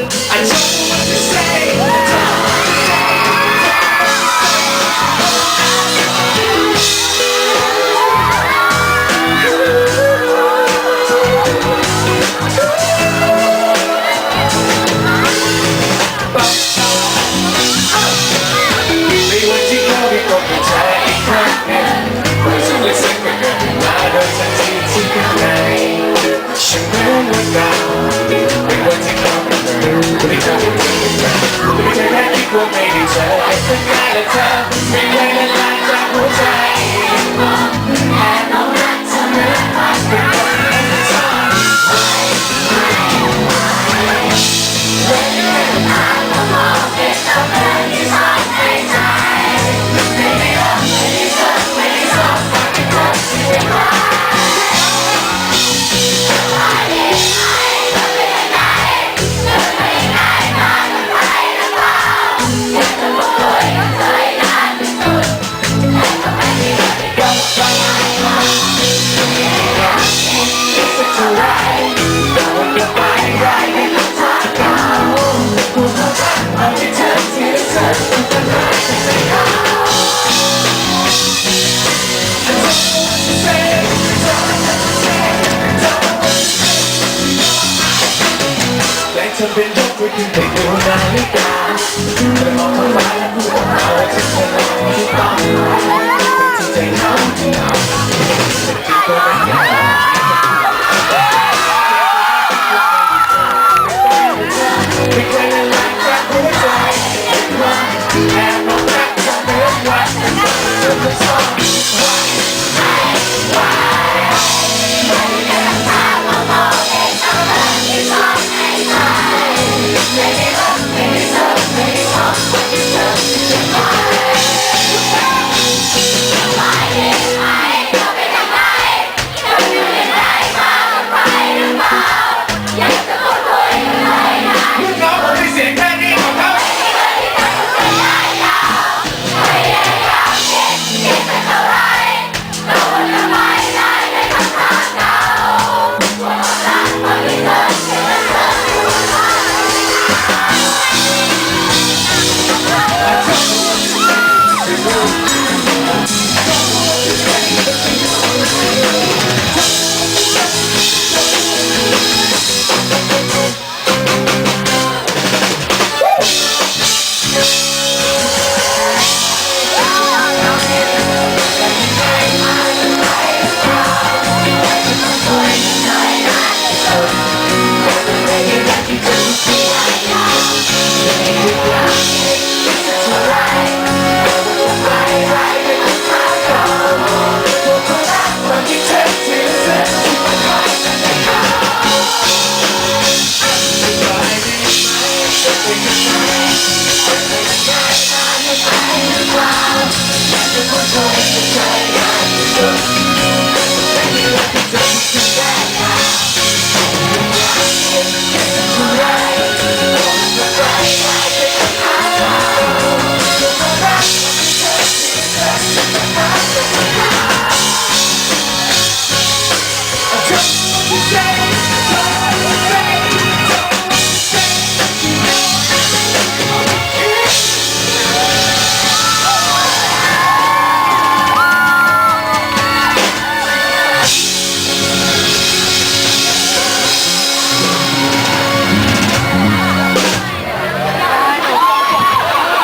I don't what to say. สักการและเธอไม่เคยละลายจากหัวใจแค่น้องรักเธอเหมือนอาจเป็ และเธอเป็นยกมือขึ้นไปดูนาฬิกา Yeah.